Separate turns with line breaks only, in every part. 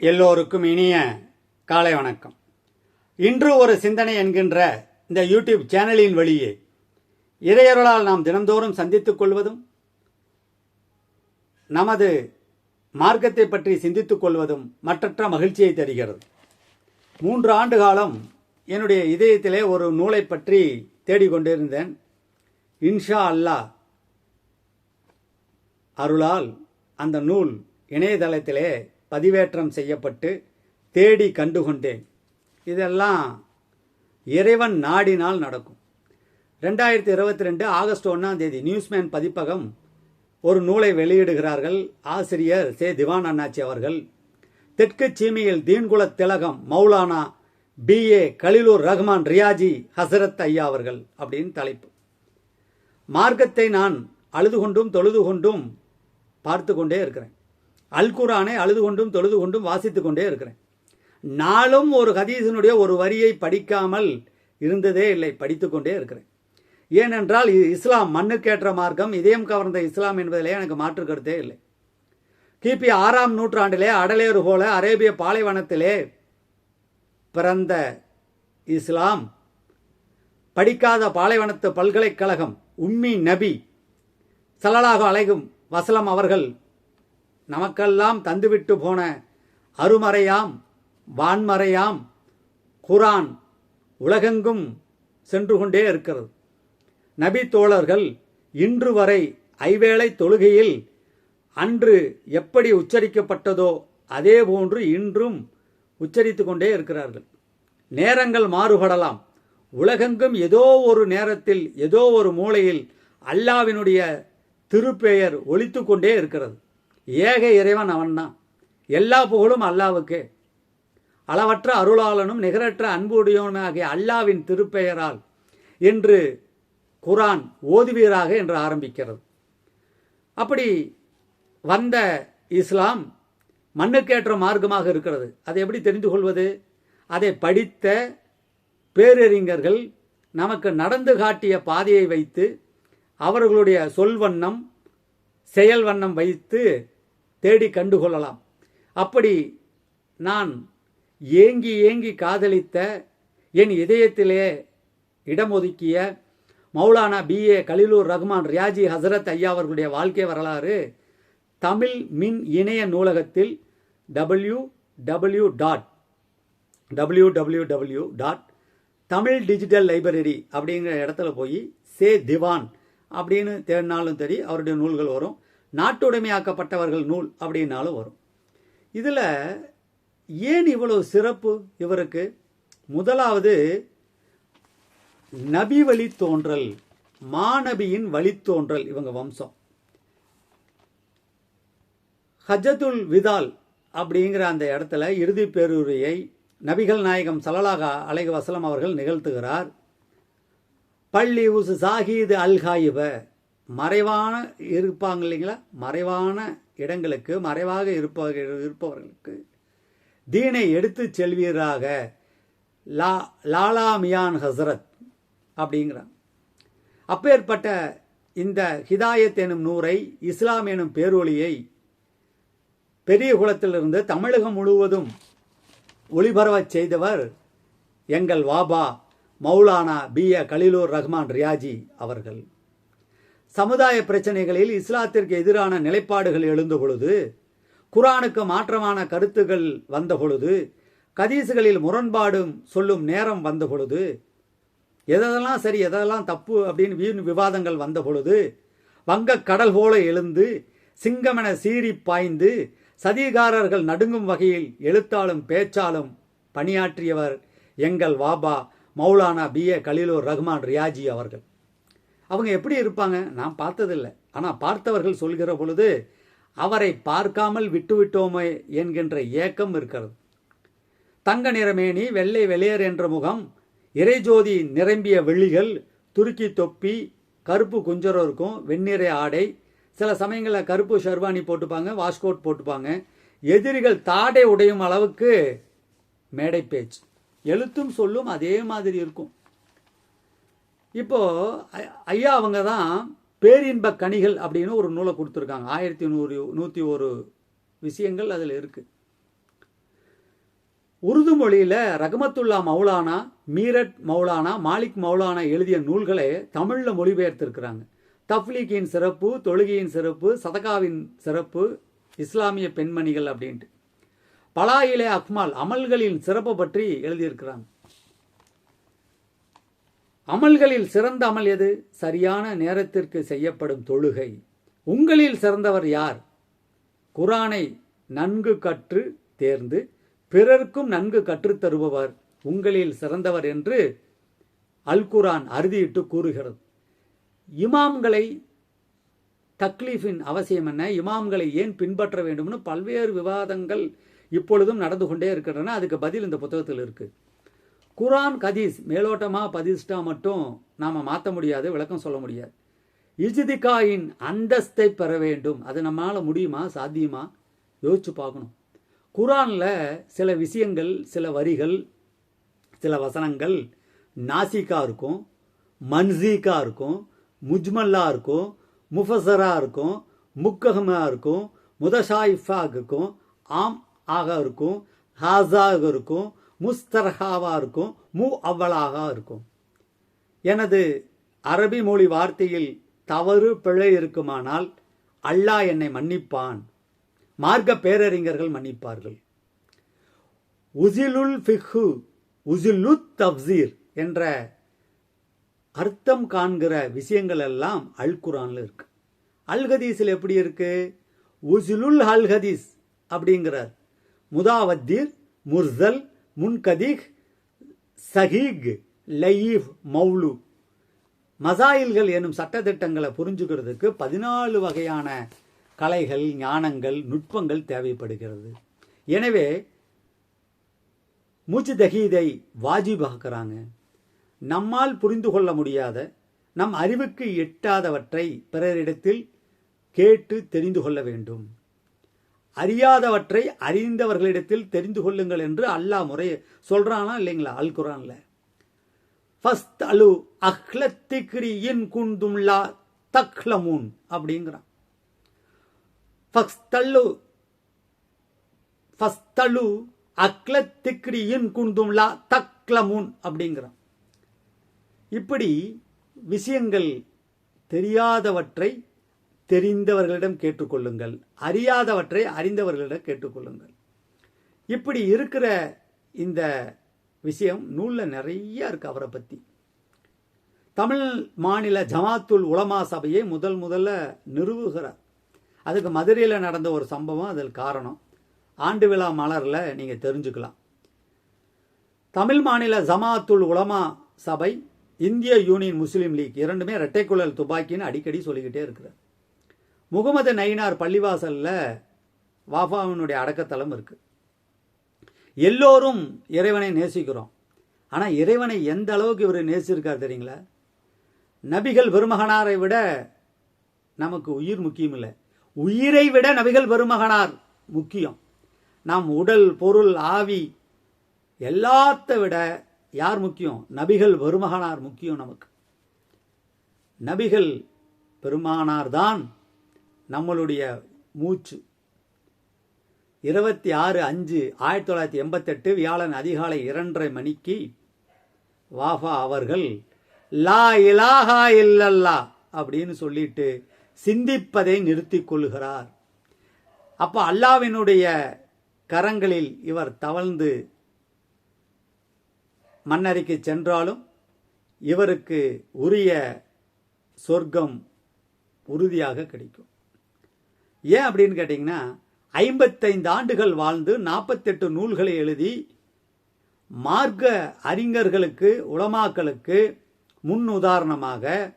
எல்லோருக்கும் இனிய காலை வணக்கம். இன்று ஒரு சிந்தனை என்கின்ற இந்த யூடியூப் சேனலின் வழியே இறையருளால் நாம் தினந்தோறும் சந்தித்துக் கொள்வதும் நமது மார்க்கத்தை பற்றி சிந்தித்துக் கொள்வதும் மற்றற்ற மகிழ்ச்சியை தருகிறது. மூன்று ஆண்டு காலம் என்னுடைய இதயத்திலே ஒரு நூலை பற்றி தேடிக்கொண்டிருந்தேன் இன்ஷா அல்லா அருளால் அந்த நூல் இணையதளத்திலே பதிவேற்றம் செய்யப்பட்டு தேடி கண்டுகொண்டேன். இதெல்லாம் இறைவன் நாடினால் நடக்கும். ரெண்டாயிரத்தி இருபத்தி ரெண்டு ஆகஸ்ட் ஒன்றாம் தேதி நியூஸ்மேன் பதிப்பகம் ஒரு நூலை வெளியிடுகிறார்கள் ஆசிரியர் சே. திவான் அண்ணாச்சி அவர்கள். தெற்கு சீமையில் தீன்குல திலகம் மௌலானா பிஏ கலிலூர் ரஹ்மான் ரியாஜி ஹசரத் ஐயா அவர்கள் அப்படின்னு தலைப்பு. மார்க்கத்தை நான் அழுது கொண்டும் தொழுது கொண்டும் பார்த்து கொண்டே இருக்கிறேன். அல்குரானை அழுது கொண்டும் தொழுது கொண்டும் வாசித்து கொண்டே இருக்கிறேன். நாளும் ஒரு ஹதீஸினுடைய ஒரு வரியை படிக்காமல் இருந்ததே இல்லை படித்து கொண்டே இருக்கிறேன். ஏனென்றால் இ- இஸ்லாம் மண்ணுக்கேற்ற மார்க்கம். இதயம் கவர்ந்த இஸ்லாம் என்பதிலே எனக்கு மாற்று கருத்தே இல்லை. கிபி ஆறாம் நூற்றாண்டிலே அடலேறு போல அரேபிய பாலைவனத்திலே பிறந்த இஸ்லாம் படிக்காத பாலைவனத்து பல்கலைக்கழகம் உம்மி நபி சலலாக அலைகும் வசலம் அவர்கள் நமக்கெல்லாம் தந்துவிட்டு போன அருமறையாம் வான்மறையாம் குரான் உலகெங்கும் சென்று கொண்டே இருக்கிறது. நபி தோழர்கள் இன்று வரை ஐவேளை தொழுகையில் அன்று எப்படி உச்சரிக்கப்பட்டதோ அதே போன்று இன்றும் உச்சரித்து கொண்டே இருக்கிறார்கள். நேரங்கள் மாறுபடலாம். உலகெங்கும் ஏதோ ஒரு நேரத்தில் ஏதோ ஒரு மூலையில் அல்லாவினுடைய திருப்பெயர் ஒழித்து கொண்டே இருக்கிறது. ஏக இறைவன் அவன்தான். எல்லா புகழும் அல்லாவுக்கே. அளவற்ற அருளாளனும் நிகரற்ற அன்புடையவனாகிய அல்லாவின் திருப்பெயரால் என்று குரான் ஓதுவீராக என்று ஆரம்பிக்கிறது. அப்படி வந்த இஸ்லாம் மண்ணுக்கேற்ற மார்க்கமாக இருக்கிறது. அதை எப்படி தெரிந்து கொள்வது? அதை படித்த பேரறிஞர்கள் நமக்கு நடந்து காட்டிய பாதையை வைத்து அவர்களுடைய சொல்வண்ணம் செயல் வண்ணம் வைத்து தேடி கண்டுகொள்ளலாம். அப்படி நான் ஏங்கி ஏங்கி காதலித்த என் இதயத்திலே இடம் ஒதுக்கிய மௌலானா பிஏ கலிலூர் ரஹ்மான் ரியாஜி ஹசரத் ஐயா அவர்களுடைய வாழ்க்கை வரலாறு தமிழ் மின் இணைய நூலகத்தில் W W dot W W W dot Tamil digital library அப்படிங்கிற இடத்துல போய் சே திவான் அப்படின்னு தேடினாலும் சரி அவருடைய நூல்கள் வரும். நாட்டுடைமையாக்கப்பட்டவர்கள் நூல் அப்படின்னாலும் வரும். இதில் ஏன் இவ்வளவு சிறப்பு இவருக்கு? முதலாவது நபி வழித்தோன்றல் மாநபியின் வழித்தோன்றல் இவங்க வம்சம். ஹஜத்துல் விதால் அப்படிங்கிற அந்த இடத்துல இறுதி பேருரையை நபிகள் நாயகம் சலலாக அலைக வசலம் அவர்கள் நிகழ்த்துகிறார். பள்ளி உசு சாஹீது அல்காயிப மறைவான இருப்பாங்க இல்லைங்களா? மறைவான இடங்களுக்கு மறைவாக இருப்ப இருப்பவர்களுக்கு தீனை எடுத்து செல்வீராக. லா லாலா மியான் ஹசரத் அப்படிங்கிறான் அப்பேற்பட்ட இந்த ஹிதாயத் எனும் நூரை இஸ்லாம் எனும் பேரொழியை பெரிய குளத்திலிருந்து தமிழகம் முழுவதும் ஒளிபரவச் செய்தவர் எங்கள் வாபா மௌலானா பி ஏ கலிலூர் ரஹ்மான் ரியாஜி அவர்கள். சமுதாய பிரச்சனைகளில் இஸ்லாத்திற்கு எதிரான நிலைப்பாடுகள் எழுந்த பொழுது குரானுக்கு மாற்றமான கருத்துகள் வந்த பொழுது கதீசுகளில் முரண்பாடும் சொல்லும் நேரம் வந்த பொழுது எதெல்லாம் சரி எதெல்லாம் தப்பு அப்படின்னு வீண் விவாதங்கள் வந்த பொழுது வங்கக் கடல் போல எழுந்து சிங்கமென சீறி பாய்ந்து சதிகாரர்கள் நடுங்கும் வகையில் எழுத்தாலும் பேச்சாலும் பணியாற்றியவர் எங்கள் வாபா மௌலானா பி ஏ கலீலூர் ரஹ்மான் ரியாஜி அவர்கள். அவங்க எப்படி இருப்பாங்க? நான் பார்த்ததில்லை. ஆனால் பார்த்தவர்கள் சொல்கிற பொழுது அவரை பார்க்காமல் விட்டுவிட்டோமே என்கின்ற ஏக்கம் இருக்கிறது. தங்க நிறமேனி வெள்ளை வெளியர் என்ற முகம் இறைஜோதி நிரம்பிய வெள்ளிகள் துருக்கி தொப்பி கருப்பு குஞ்சரம் இருக்கும் வெண்ணிற ஆடை சில சமயங்களில் கருப்பு ஷெர்வானி போட்டுப்பாங்க வாஷ்கோட் போட்டுப்பாங்க. எதிரிகள் தாடை உடையும் அளவுக்கு மேடை பேச்சு எழுத்தும் சொல்லும் அதே மாதிரி இருக்கும். இப்போது ஐயா அவங்க தான் பேரின்ப கனிகள் அப்படின்னு ஒரு நூலை கொடுத்துருக்காங்க. ஆயிரத்தி நூறு நூற்றி ஒரு விஷயங்கள் அதில் இருக்குது உருது மொழியில் ரகமத்துல்லா மௌலானா மீரட் மௌலானா மாலிக் மௌலானா எழுதிய நூல்களை தமிழில் மொழிபெயர்த்திருக்கிறாங்க. தஃப்லீக்கின் சிறப்பு தொழுகையின் சிறப்பு சதகாவின் சிறப்பு இஸ்லாமிய பெண்மணிகள் அப்படின்ட்டு. பலாயிலே அக்மால் அமல்களின் சிறப்பு பற்றி எழுதியிருக்கிறாங்க. அமல்களில் சிறந்த அமல் எது? சரியான நேரத்திற்கு செய்யப்படும் தொழுகை. உங்களில் சிறந்தவர் யார்? குரானை நன்கு கற்று தேர்ந்து பிறர்க்கும் நன்கு கற்றுத்தருபவர் உங்களில் சிறந்தவர் என்று அல் குரான் அறுதியிட்டு கூறுகிறது. இமாம்களை தக்லீஃபின் அவசியம் என்ன? இமாம்களை ஏன் பின்பற்ற வேண்டும்னு பல்வேறு விவாதங்கள் இப்பொழுதும் நடந்து கொண்டே இருக்கின்றன. அதுக்கு பதில் இந்த புத்தகத்தில் இருக்குது குரான் கதீஸ் மேலோட்டமாக பதிஷ்டா மட்டும் நாம் மாற்ற முடியாது விளக்கம் சொல்ல முடியாது. இஜிதிகாயின் அந்தஸ்தை பெற வேண்டும். அது நம்மளால் முடியுமா சாத்தியமா? யோசிச்சு பார்க்கணும். குரானில் சில விஷயங்கள் சில வரிகள் சில வசனங்கள் நாசிக்காக இருக்கும் மன்சீக்காக இருக்கும் முஜ்மல்லா இருக்கும் முஃபசரா இருக்கும் முக்ககமாக இருக்கும் முதஷாயிஃபாக இருக்கும் ஆம் ஆக இருக்கும் ஹாஸாக இருக்கும் முஸ்தர்ஹாவாக இருக்கும் மு அவ்வளாக இருக்கும். எனது அரபி மொழி வார்த்தையில் தவறு பிழை இருக்குமானால் அல்லாஹ் என்னை மன்னிப்பான். மார்க்க பேரறிஞர்கள் மன்னிப்பார்கள். உசிலுல் ஃபிஹு உசிலு தப்சீர் என்ற அர்த்தம் காண்கிற விஷயங்கள் எல்லாம் அல் குரான்ல இருக்கு. அல்ஹதீஸில் எப்படி இருக்கு? உசிலுல் அல்ஹதீஸ் அப்படிங்கிறார். முதாவத்தீர் முர்சல் முன்கதிக் சஹீக் லயீஃப் மௌலு. மசாயில்கள் எனும் சட்டத்திட்டங்களை புரிஞ்சுக்கிறதுக்கு பதினாலு வகையான கலைகள் ஞானங்கள் நுட்பங்கள் தேவைப்படுகிறது. எனவே மூச்சு தகீதை வாஜிபாக்குறாங்க. நம்மால் புரிந்து கொள்ள முடியாத நம் அறிவுக்கு எட்டாதவற்றை பிறரிடத்தில் கேட்டு தெரிந்து கொள்ள வேண்டும். அறியாதவற்றை அறிந்தவர்களிடத்தில் தெரிந்து கொள்ளுங்கள் என்று அல்லாஹ் முறை சொல்றானா இல்லைங்களா அல் குரான்ல ஃபஸ்ட் அலு அஹ்லத்திக்ரி இன் குந்தும்லா தக்லமூன் அப்படிங்கிறான். ஃபஸ்தல்லு ஃபஸ்தலு அக்லத்திக்ரி இன் குந்தும்லா தக்லமுன் அப்படிங்கிறான். இப்படி விஷயங்கள் தெரியாதவற்றை தெரிந்தவர்களிடம் கேட்டுக்கொள்ளுங்கள். அறியாதவற்றை அறிந்தவர்களிடம் கேட்டுக்கொள்ளுங்கள். இப்படி இருக்கிற இந்த விஷயம் நூலில் நிறைய இருக்கு அவரை பற்றி தமிழ் மாநில ஜமாத்துல் உலமா சபையை முதல் முதல்ல நிறுவுகிறார். அதுக்கு மதுரையில் நடந்த ஒரு சம்பவம் அதில் காரணம். ஆண்டு விழா மலரில் நீங்கள் தெரிஞ்சுக்கலாம். தமிழ் மாநில ஜமாத்துல் உலமா சபை இந்திய யூனியன் முஸ்லீம் லீக் இரண்டுமே ரெட்டைக்குழல் துப்பாக்கின்னு அடிக்கடி சொல்லிக்கிட்டே இருக்கிறார். முகமது நயினார் பள்ளிவாசலில் வாஃபாவினுடைய அடக்கத்தலம் இருக்குது எல்லோரும் இறைவனை நேசிக்கிறோம். ஆனால் இறைவனை எந்த அளவுக்கு இவர் நேசிச்சிருக்கார் தெரியுங்களா? நபிகள் பெருமகனாரை விட நமக்கு உயிர் முக்கியம் இல்லை. உயிரை விட நபிகள் பெருமகனார் முக்கியம். நாம் உடல் பொருள் ஆவி எல்லாத்த விட யார் முக்கியம்? நபிகள் பெருமகனார் முக்கியம் நமக்கு. நபிகள் பெருமானார் தான் நம்மளுடைய மூச்சு. இருபத்தி ஆறு அஞ்சு ஆயிரத்தி தொள்ளாயிரத்தி எண்பத்தெட்டு வியாழன் அதிகாலை இரண்டரை மணிக்கு வாஃபா அவர்கள் லா இலாஹா இல்லல்லா அப்படின்னு சொல்லிட்டு சிந்திப்பதை நிறுத்தி கொள்கிறார். அப்போ அல்லாவினுடைய கரங்களில் இவர் தவழ்ந்து மன்னருக்கு சென்றாலும் இவருக்கு உரிய சொர்க்கம் உறுதியாக கிடைக்கும். ஏன் அப்படின்னு கேட்டிங்கன்னா ஐம்பத்தைந்து ஆண்டுகள் வாழ்ந்து நாற்பத்தெட்டு நூல்களை எழுதி மார்க்க அறிஞர்களுக்கு உலமாக்களுக்கு முன் உதாரணமாக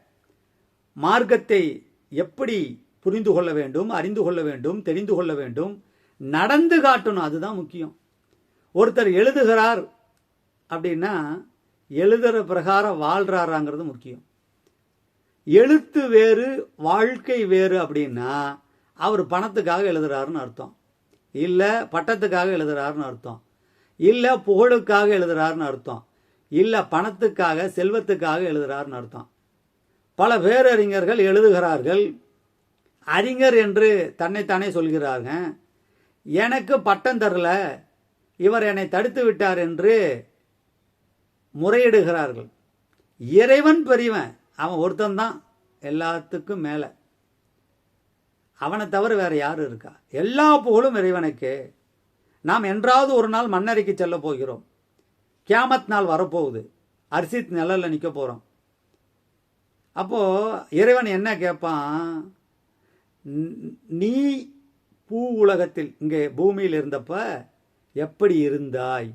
மார்க்கத்தை எப்படி புரிந்து கொள்ள வேண்டும் அறிந்து கொள்ள வேண்டும் தெரிந்து கொள்ள வேண்டும் நடந்து காட்டணும் அதுதான் முக்கியம். ஒருத்தர் எழுதுகிறார் அப்படின்னா எழுதுகிற பிரகாரம் வாழ்கிறாராங்கிறது முக்கியம். எழுத்து வேறு வாழ்க்கை வேறு அப்படின்னா அவர் பணத்துக்காக எழுதுறாருன்னு அர்த்தம். இல்லை பட்டத்துக்காக எழுதுறாருன்னு அர்த்தம். இல்லை புகழுக்காக எழுதுறாருன்னு அர்த்தம். இல்லை பணத்துக்காக செல்வத்துக்காக எழுதுறாருன்னு அர்த்தம். பல பேரறிஞர்கள் எழுதுகிறார்கள் அறிஞர் என்று தன்னைத்தானே சொல்கிறாங்க எனக்கு பட்டம் தரல இவர் என்னை தடுத்து விட்டார் என்று முறையிடுகிறார்கள். இறைவன் பெரியவன் அவன் ஒருத்தன் தான் எல்லாத்துக்கும் மேலே. அவனை தவிர வேற யாரும் இருக்கா? எல்லா புகழும் இறைவனுக்கு. நாம் என்றாவது ஒரு நாள் மண்ணறைக்கு செல்ல போகிறோம். கியாமத் நாள் வரப்போகுது. அரிசித் நிழலில் நிற்க போகிறோம் அப்போது இறைவன் என்ன கேட்பான் நீ பூ உலகத்தில் இங்கே பூமியில் இருந்தப்ப எப்படி இருந்தாய்?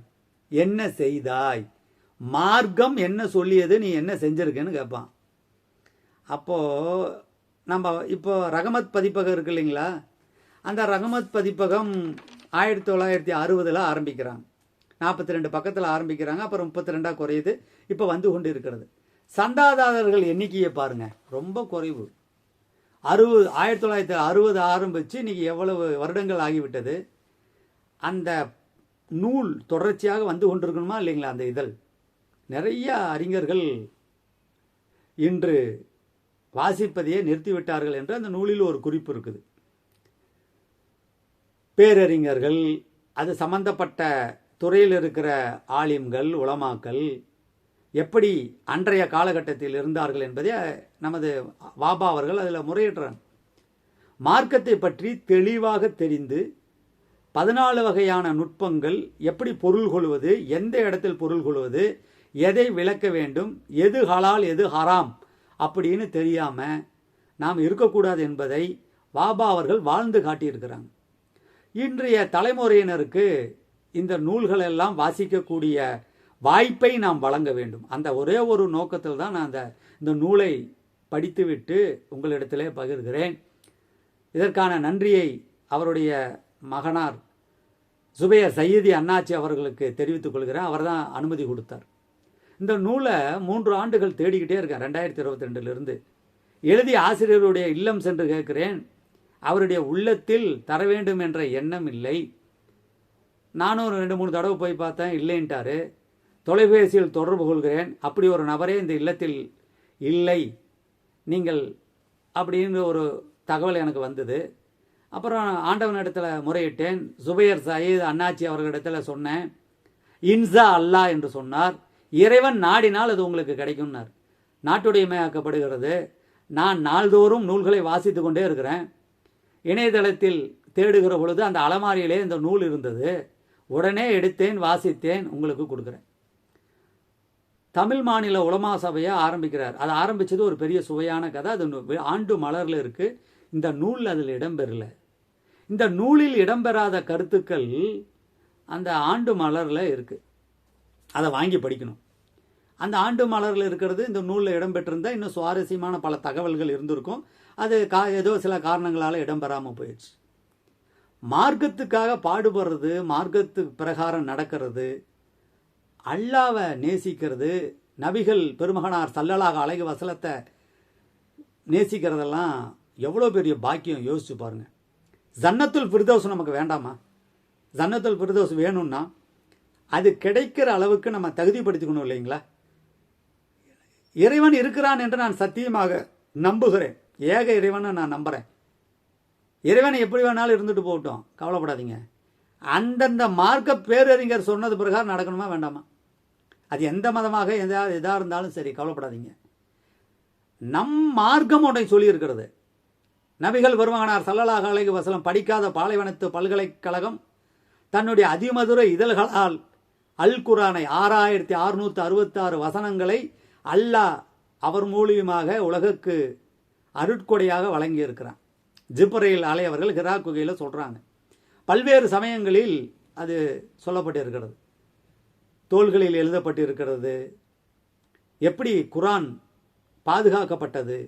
என்ன செய்தாய்? மார்க்கம் என்ன சொல்லியது நீ என்ன செஞ்சிருக்கேன்னு கேட்பான் அப்போது நம்ம இப்போ ரகமத் பதிப்பகம் இருக்கு இல்லைங்களா? அந்த ரகமத் பதிப்பகம் ஆயிரத்தி தொள்ளாயிரத்தி அறுபதில் ஆரம்பிக்கிறாங்க. நாற்பத்தி ரெண்டு பக்கத்தில் ஆரம்பிக்கிறாங்க அப்புறம் முப்பத்தி ரெண்டாக குறையுது. இப்போ வந்து கொண்டு இருக்கிறது சந்தாதாரர்கள் எண்ணிக்கையை பாருங்க ரொம்ப குறைவு. அறுபது ஆயிரத்தி தொள்ளாயிரத்தி அறுபது ஆரம்பித்து இன்றைக்கி எவ்வளவு வருடங்கள் ஆகிவிட்டது? அந்த நூல் தொடர்ச்சியாக வந்து கொண்டிருக்கணுமா இல்லைங்களா அந்த இதழ்? நிறைய அறிஞர்கள் இன்று வாசிப்பதையே நிறுத்திவிட்டார்கள் என்று அந்த நூலில் ஒரு குறிப்பு இருக்குது. பேரறிஞர்கள் அது சம்பந்தப்பட்ட துறையில் இருக்கிற ஆலிம்கள் உளமாக்கல் எப்படி அன்றைய காலகட்டத்தில் இருந்தார்கள் என்பதை நமது வாபா அவர்கள் அதில் முறையிடுறாங்க. மார்க்கத்தை பற்றி தெளிவாக தெரிந்து பதினாலு வகையான நுட்பங்கள் எப்படி பொருள் கொள்வது எந்த இடத்தில் பொருள் கொள்வது எதை விளக்க வேண்டும் எது ஹலால் எது ஹராம் அப்படின்னு தெரியாம நாம் இருக்கக்கூடாது என்பதை வாபா அவர்கள் வாழ்ந்து காட்டியிருக்கிறாங்க. இன்றைய தலைமுறையினருக்கு இந்த நூல்களெல்லாம் வாசிக்கக்கூடிய வாய்ப்பை நாம் வழங்க வேண்டும். அந்த ஒரே ஒரு நோக்கத்தில் தான் நான் அந்த இந்த நூலை படித்துவிட்டு உங்களிடத்திலே பகிர்கிறேன். இதற்கான நன்றியை அவருடைய மகனார் சுபைய சையதி அண்ணாச்சி அவர்களுக்கு தெரிவித்துக் கொள்கிறேன். அவர் தான் அனுமதி கொடுத்தார். இந்த நூலை மூன்று ஆண்டுகள் தேடிக்கிட்டே இருக்கேன் ரெண்டாயிரத்தி இருபத்தி ரெண்டுலேருந்து எழுதி ஆசிரியருடைய இல்லம் சென்று கேட்கிறேன் அவருடைய உள்ளத்தில் தர வேண்டும் என்ற எண்ணம் இல்லை. நானும் ஒரு ரெண்டு மூணு தடவை போய் பார்த்தேன் இல்லைன்ட்டாரு. தொலைபேசியில் தொடர்பு கொள்கிறேன் அப்படி ஒரு நபரே இந்த இல்லத்தில் இல்லை. நீங்கள் அப்படின்னு ஒரு தகவல் எனக்கு வந்தது. அப்புறம் ஆண்டவனிடத்தில் முறையிட்டேன் சுபையர் சயீத் அண்ணாச்சி அவர்களிடத்தில் சொன்னேன் இன்சா அல்லாஹ் என்று சொன்னார். இறைவன் நாடினால் அது உங்களுக்கு கிடைக்கும்னார். நாட்டுடைமையாக்கப்படுகிறது நான் நாள்தோறும் நூல்களை வாசித்து கொண்டே இருக்கிறேன். இணையதளத்தில் தேடுகிற பொழுது அந்த அலமாரியிலே இந்த நூல் இருந்தது. உடனே எடுத்தேன் வாசித்தேன் உங்களுக்கு கொடுக்குறேன். தமிழ் மாநில உலமா சபையை ஆரம்பிக்கிறார். அது ஆரம்பித்தது ஒரு பெரிய சுவையான கதை. அது ஆண்டு மலரில் இருக்குது இந்த நூல் அதில் இடம்பெறல. இந்த நூலில் இடம்பெறாத கருத்துக்கள் அந்த ஆண்டு மலரில் இருக்குது அதை வாங்கி படிக்கணும். அந்த ஆண்டு மலரில் இருக்கிறது இந்த நூலில் இடம்பெற்றிருந்தால் இன்னும் சுவாரஸ்யமான பல தகவல்கள் இருந்திருக்கும். அது கா ஏதோ சில காரணங்களால் இடம்பெறாமல் போயிடுச்சு. மார்க்கத்துக்காக பாடுபடுறது மார்க்கத்து பிரகாரம் நடக்கிறது அல்லாவை நேசிக்கிறது நபிகள் பெருமகனார் சல்லலாக அழகு வசலத்தை நேசிக்கிறதெல்லாம் எவ்வளோ பெரிய பாக்கியம் யோசிச்சு பாருங்க. ஜன்னத்துல் பிரதோஷம் நமக்கு வேண்டாமா? ஜன்னத்துல் பிரதோஷம் வேணும்னா அது கிடைக்கிற அளவுக்கு நம்ம தகுதிப்படுத்திக்கணும் இல்லைங்களா? இறைவன் இருக்கிறான் என்று நான் சத்தியமாக நம்புகிறேன். ஏக இறைவனை நான் நம்புகிறேன் இறைவனை எப்படி வேணாலும் இருந்துட்டு போகட்டும். கவலைப்படாதீங்க. அந்தந்த மார்க்க பேரறிஞர் சொன்னது பிரகாரம் நடக்கணுமா வேண்டாமா? அது எந்த மதமாக எதா எதாக இருந்தாலும் சரி கவலைப்படாதீங்க. நம் மார்க்கம் ஒன்றை சொல்லியிருக்கிறது. நபிகள் பெருமகனார் சல்லலாக அலைஹி வசலம் படிக்காத பாலைவனத்து பல்கலைக்கழகம் தன்னுடைய அதிமதுர இதழ்களால் அல் குரானை ஆறாயிரத்தி அறுநூத்தி அறுபத்தாறு வசனங்களை அல்லாஹ் அவர் மூலியமாக உலகக்கு அருட்கொடையாக வழங்கியிருக்கிறான். ஜிப்ரையில் அலையவர்கள் ஹிரா குகையில் சொல்கிறாங்க பல்வேறு சமயங்களில் அது சொல்லப்பட்டிருக்கிறது. தோள்களில் எழுதப்பட்டிருக்கிறது. எப்படி குரான் பாதுகாக்கப்பட்டது?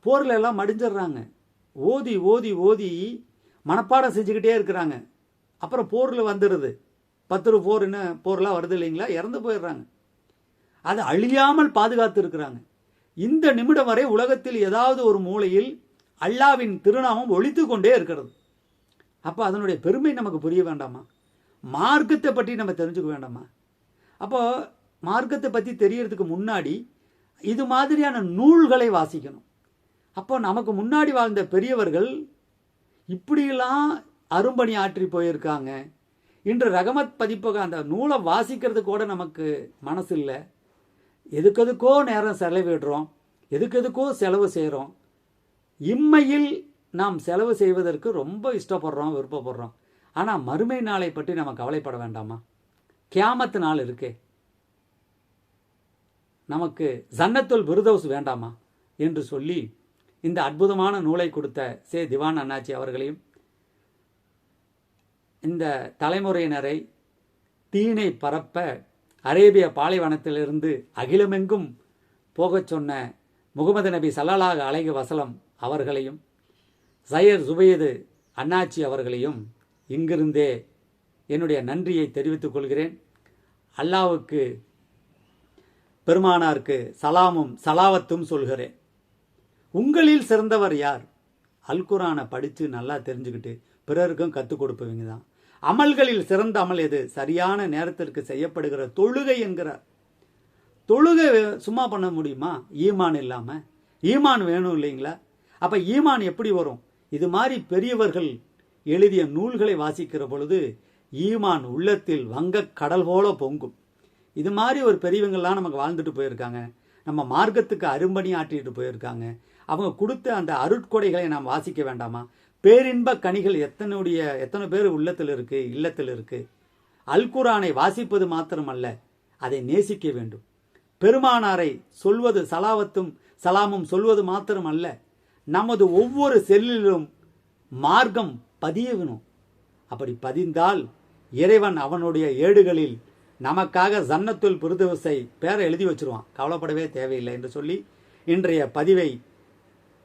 போரில் எல்லாம் மடிஞ்சிடுறாங்க. ஓதி ஓதி ஓதி மனப்பாடம் செஞ்சுக்கிட்டே இருக்கிறாங்க. அப்புறம் போரில் வந்துடுது பத்து போர்னு போர்லாம் வருது இல்லைங்களா? இறந்து போயிடுறாங்க. அது அழியாமல் பாதுகாத்து இருக்கிறாங்க. இந்த நிமிடம் வரை உலகத்தில் ஏதாவது ஒரு மூலையில் அல்லாவின் திருநாமம் ஒழித்து கொண்டே இருக்கிறது. அப்போ அதனுடைய பெருமை நமக்கு புரிய வேண்டாமா? மார்க்கத்தை பற்றி நம்ம தெரிஞ்சுக்க வேண்டாமா? அப்போ மார்க்கத்தை பற்றி தெரியறதுக்கு முன்னாடி இது மாதிரியான நூல்களை வாசிக்கணும். அப்போ நமக்கு முன்னாடி வாழ்ந்த பெரியவர்கள் இப்படியெல்லாம் அரும்பணி ஆற்றி போயிருக்காங்க. இன்று ரகமத் பதிப்பகம் அந்த நூலை வாசிக்கிறது கூட நமக்கு மனசு இல்லை எதுக்கு எதுக்கோ நேரம் செலவிடுறோம். எதுக்கு எதுக்கோ செலவு செய்கிறோம் இம்மையில் நாம் செலவு செய்வதற்கு ரொம்ப இஷ்டப்படுறோம் விருப்பப்படுறோம். ஆனால் மறுமை நாளை பற்றி நம்ம கவலைப்பட வேண்டாமா? கியாமத்து நாள் இருக்கே. நமக்கு ஜன்னத்துல் விருதவுஸ் வேண்டாமா? என்று சொல்லி இந்த அற்புதமான நூலை கொடுத்த சே திவான் அண்ணாச்சி அவர்களையும் இந்த தலைமுறையினரை தீனை பரப்ப அரேபிய பாலைவனத்திலிருந்து அகிலமெங்கும் போகச் சொன்ன முகமது நபி சல்லலாக அலைகு வசலம் அவர்களையும் சையர் சுபையது அண்ணாச்சி அவர்களையும் இங்கிருந்தே என்னுடைய நன்றியை தெரிவித்துக் கொள்கிறேன். அல்லாவுக்கு பெருமானாருக்கு சலாமும் சலாவத்தும் சொல்கிறேன். உங்களில் சிறந்தவர் யார்? அல்குரானை படித்து நல்லா தெரிஞ்சுக்கிட்டு பிறருக்கும் கற்றுக் கொடுப்பவங்க தான். அமல்களில் சிறந்த அமல் எது? சரியான நேரத்திற்கு செய்யப்படுகிற தொழுகை என்கிறார். தொழுகை சும்மா பண்ண முடியுமா? ஈமான் இல்லாமல் ஈமான் வேணும் இல்லைங்களா? அப்போ ஈமான் எப்படி வரும்? இது மாதிரி பெரியவர்கள் எழுதிய நூல்களை வாசிக்கிற பொழுது ஈமான் உள்ளத்தில் வங்கக் கடல் போல பொங்கும். இது மாதிரி ஒரு பெரியவங்கள்லாம் நமக்கு வாழ்ந்துட்டு போயிருக்காங்க. நம்ம மார்க்கத்துக்கு அரும்பணி ஆற்றிட்டு போயிருக்காங்க. அவங்க கொடுத்த அந்த அருட்கொடைகளை நாம் வாசிக்க வேண்டாமா? பேரின்ப கனிகள் எத்தனுடைய எத்தனை பேர் உள்ளத்தில் இருக்கு இல்லத்தில் இருக்கு? அல்குரானை வாசிப்பது மாத்திரமல்ல அதை நேசிக்க வேண்டும். பெருமானாரை சொல்வது சலாவத்தும் சலாமும் சொல்வது மாத்திரம் அல்ல நமது ஒவ்வொரு செல்லிலும் மார்க்கம் பதியணும் அப்படி பதிந்தால் இறைவன் அவனுடைய ஏடுகளில் நமக்காக ஜன்னத்துல் பிருதுவசை பேரை எழுதி வச்சிருவான். கவலைப்படவே தேவையில்லை என்று சொல்லி இன்றைய பதிவை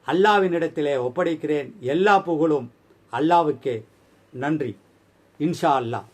அல்லாவினிடத்திலே ஒப்படைக்கிறேன். எல்லா புகழும் அல்லாவுக்கே. நன்றி. இன்ஷா அல்லாஹ்.